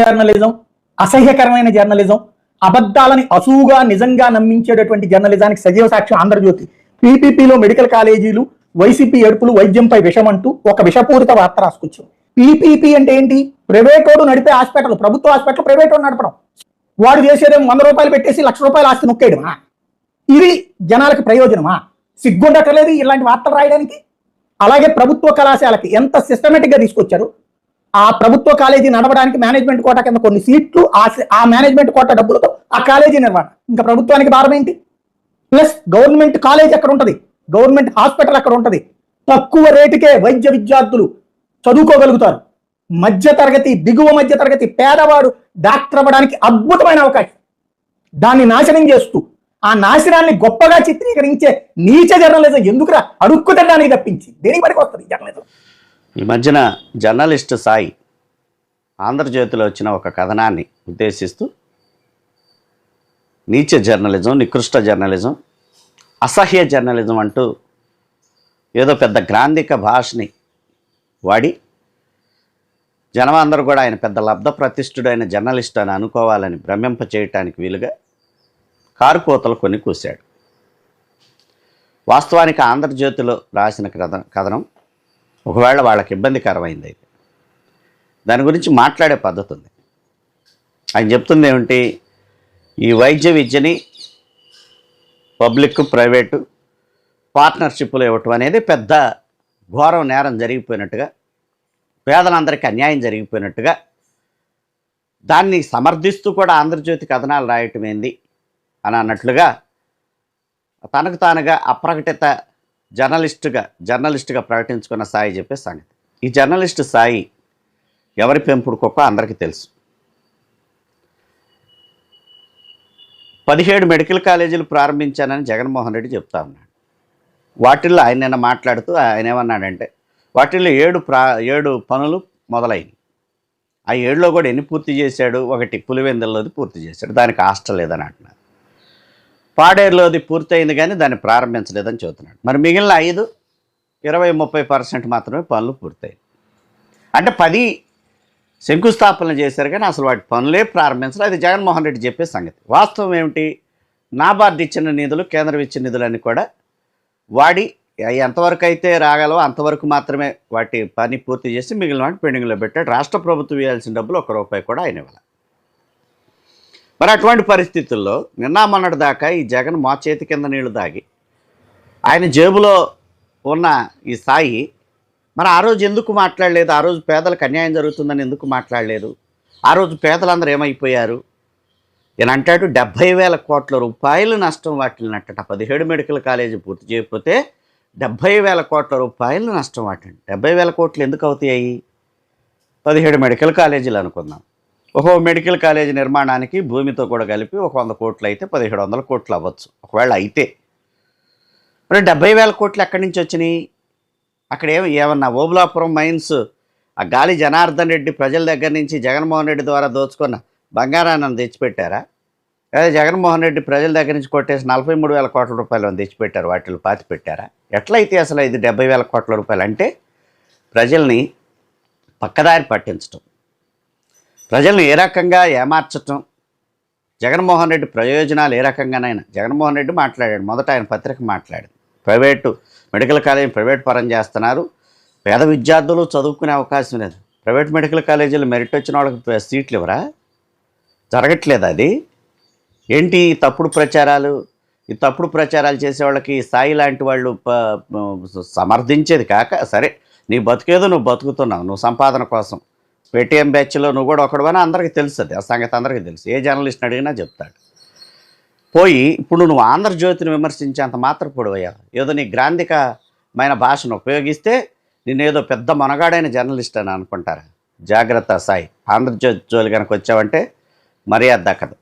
Journalism అసహ్యకరమైన journalism అబద్ధాలని అసూగా నిజంగా నమ్మించేటటువంటి జర్నలిజానికి సజీవ సాక్ష్యం ఆంధ్రజ్యోతి. పీపీపీలో మెడికల్ కాలేజీలు వైసీపీ ఏడుపులు వైద్యంపై విషం అంటూ ఒక విషపూరిత వార్త రాసుకొచ్చాం పీపీపీ అంటే ఏంటి? ప్రైవేటోడు నడిపే హాస్పిటల్ ప్రభుత్వ హాస్పిటల్ ప్రైవేటోడు నడపడం. వాడు చేసేదేమో వంద రూపాయలు పెట్టేసి లక్ష రూపాయలు ఆస్తి నొక్కేయడమా? ఇది జనాలకు ప్రయోజనమా? సిగ్గుండక్కర్లేదు ఇలాంటి వార్తలు రాయడానికి? అలాగే ప్రభుత్వ కళాశాలకి ఎంత సిస్టమేటిక్గా తీసుకొచ్చారు? ఆ ప్రభుత్వ కాలేజీ నడవడానికి మేనేజ్మెంట్ కోటా కింద కొన్ని సీట్లు ఆ ఆ మేనేజ్మెంట్ కోటా డబ్బులతో ఆ కాలేజీ నిర్వహణ ఇంకా ప్రభుత్వానికి భారం ఏంటి? ప్లస్ గవర్నమెంట్ కాలేజ్ ఎక్కడ ఉంటది? గవర్నమెంట్ హాస్పిటల్ ఎక్కడ ఉంటది. తక్కువ రేటుకే వైద్య విద్యార్థులు చదువుకోగలుగుతారు. మధ్య తరగతి దిగువ మధ్య తరగతి పేదవాడు డాక్టర్ అవ్వడానికి అద్భుతమైన అవకాశం. దాన్ని నాశనం చేస్తూ ఆ నాశనాన్ని గొప్పగా చిత్రీకరించే నీచ జర్నలిజం ఎందుకురా? అడుక్కు తినడానికి తప్పించి. దేనికి పనికి వస్తుంది జర్నలిజం? ఈ మధ్యన జర్నలిస్ట్ సాయి ఆంధ్రజ్యోతిలో వచ్చిన ఒక కథనాన్ని ఉద్దేశిస్తూ నీచ జర్నలిజం నికృష్ట జర్నలిజం అసహ్య జర్నలిజం అంటూ ఏదో పెద్ద గ్రాంధిక భాషని వాడి జనం అందరూ కూడా ఆయన పెద్ద లబ్ధ ప్రతిష్ఠుడైన జర్నలిస్ట్ అని అనుకోవాలని భ్రమింప చేయటానికి వీలుగా కారు కోతలు కొన్ని కూశాడు. వాస్తవానికి ఆంధ్రజ్యోతిలో రాసిన కథ కథనం ఒకవేళ వాళ్ళకి ఇబ్బందికరమైంది అయితే. దాని గురించి మాట్లాడే పద్ధతి ఉంది. ఆయన చెప్తుంది ఏమిటి? ఈ వైద్య విద్యని పబ్లిక్ ప్రైవేటు పార్ట్నర్షిప్లు ఇవ్వటం అనేది పెద్ద ఘోరం నేరం జరిగిపోయినట్టుగా పేదలందరికీ అన్యాయం జరిగిపోయినట్టుగా దాన్ని సమర్థిస్తూ కూడా ఆంధ్రజ్యోతి కథనాలు రాయటం ఏంది? అని అన్నట్లుగా తనకు తానుగా అప్రకటిత జర్నలిస్టుగా జర్నలిస్టుగా ప్రకటించుకున్న సాయి చెప్పే సంగతి. ఈ జర్నలిస్ట్ సాయి ఎవరి పెంపుడు కుక్క అందరికీ తెలుసు. పదిహేడు మెడికల్ కాలేజీలు ప్రారంభించానని జగన్మోహన్ రెడ్డి చెప్తా ఉన్నాడు. వాటిల్లో ఆయన నిన్న మాట్లాడుతూ ఆయన ఏమన్నాడంటే వాటిల్లో ఏడు ప్రా ఏడు పనులు మొదలైనవి. ఆ ఏడులో కూడా ఎన్ని పూర్తి చేశాడు? ఒకటి పులివెందుల్లోది పూర్తి చేశాడు. దానికి హాస్టల్ లేదని అంటున్నారు. పాడేరులోది పూర్తయింది కానీ దాన్ని ప్రారంభించలేదని చెబుతున్నాడు. మరి మిగిలిన ఐదు ఇరవై ముప్పై పర్సెంట్ మాత్రమే పనులు పూర్తయ్యాయి. అంటే పది శంకుస్థాపన చేశారు కానీ అసలు వాటి పనులే ప్రారంభించలేదు. అది జగన్మోహన్ రెడ్డి చెప్పే సంగతి. వాస్తవం ఏమిటి? నాబార్డు ఇచ్చిన నిధులు కేంద్రం ఇచ్చిన నిధులన్నీ కూడా వాడి ఎంతవరకు అయితే రాగలవో అంతవరకు మాత్రమే వాటి పని పూర్తి చేసి మిగిలిన వాటి పెండింగ్లో పెట్టాడు. రాష్ట్ర ప్రభుత్వం ఇవ్వాల్సిన డబ్బులు ఒక రూపాయి కూడా ఆయన ఇవ్వాలి మరి అటువంటి పరిస్థితుల్లో నిన్న మొన్నటి దాకా ఈ జగన్ మా చేతి కింద నీళ్ళు తాగి ఆయన జేబులో ఉన్న ఈ సాయి మరి ఆ రోజు ఎందుకు మాట్లాడలేదు? ఆ రోజు పేదలకు అన్యాయం జరుగుతుందని ఎందుకు మాట్లాడలేదు? ఆ రోజు పేదలందరూ ఏమైపోయారు? ఈయన అంటాడు డెబ్భై వేల కోట్ల రూపాయలు నష్టం వాటిల్నట్టట పదిహేడు మెడికల్ కాలేజీ పూర్తి చేయకపోతే డెబ్భై వేల కోట్ల రూపాయలు నష్టం వాటిని డెబ్భై వేల కోట్లు ఎందుకు అవుతాయి? పదిహేడు మెడికల్ కాలేజీలు అనుకుందాం. ఒక మెడికల్ కాలేజీ నిర్మాణానికి భూమితో కూడా కలిపి ఒక వంద కోట్లు అయితే పదిహేడు వందల కోట్లు అవ్వచ్చు. ఒకవేళ అయితే. మరి డెబ్బై వేల కోట్లు ఎక్కడి నుంచి వచ్చినాయి? అక్కడ ఏమి ఏమన్నా ఓబులాపురం మైన్స్ ఆ గాలి జనార్దన్ రెడ్డి ప్రజల దగ్గర నుంచి జగన్మోహన్ రెడ్డి ద్వారా దోచుకున్న బంగారాన్ని తెచ్చిపెట్టారా? అదే జగన్మోహన్ రెడ్డి ప్రజల దగ్గర నుంచి కొట్టేసి నలభై మూడు వేల కోట్ల రూపాయలు తెచ్చిపెట్టారు? వాటిలో పాతి పెట్టారా? ఎట్లయితే అసలు ఇది డెబ్బై వేల కోట్ల రూపాయలు అంటే ప్రజల్ని పక్కదారి పట్టించటం. ప్రజల్ని ఏ రకంగా ఏమార్చటం? జగన్మోహన్ రెడ్డి ప్రయోజనాలు ఏ రకంగానైనా. జగన్మోహన్ రెడ్డి మాట్లాడాడు. మొదట ఆయన పత్రిక మాట్లాడింది. ప్రైవేటు మెడికల్ కాలేజీ ప్రైవేట్ పరం చేస్తున్నారు. పేద విద్యార్థులు చదువుకునే అవకాశం లేదు. ప్రైవేట్ మెడికల్ కాలేజీలు మెరిట్ వచ్చిన వాళ్ళకి సీట్లు ఇవ్వరా? జరగట్లేదు అది? ఏంటి తప్పుడు ప్రచారాలు? ఈ తప్పుడు ప్రచారాలు చేసే వాళ్ళకి స్థాయి లాంటి వాళ్ళు సమర్థించేది కాక సరే నీ బతికేదో నువ్వు బతుకుతున్నావు. నువ్వు సంపాదన కోసం. పేటీఎం బ్యాచ్లో నువ్వు కూడా ఒకడవని అందరికీ తెలుస్తుంది ఆ సంగతి అందరికీ తెలుసు. ఏ జర్నలిస్ట్ని అడిగినా చెప్తాడు. పోయి ఇప్పుడు నువ్వు ఆంధ్రజ్యోతిని విమర్శించేంత మాత్రం అయ్యా ఏదో నీ గ్రాంధికమైన భాషను ఉపయోగిస్తే నేనేదో పెద్ద మనగాడైన జర్నలిస్ట్ అని అనుకుంటారు. జాగ్రత్త సాయి. ఆంధ్రజ్యోతి జోలి కనుక వచ్చావంటే మర్యాద దక్కదు.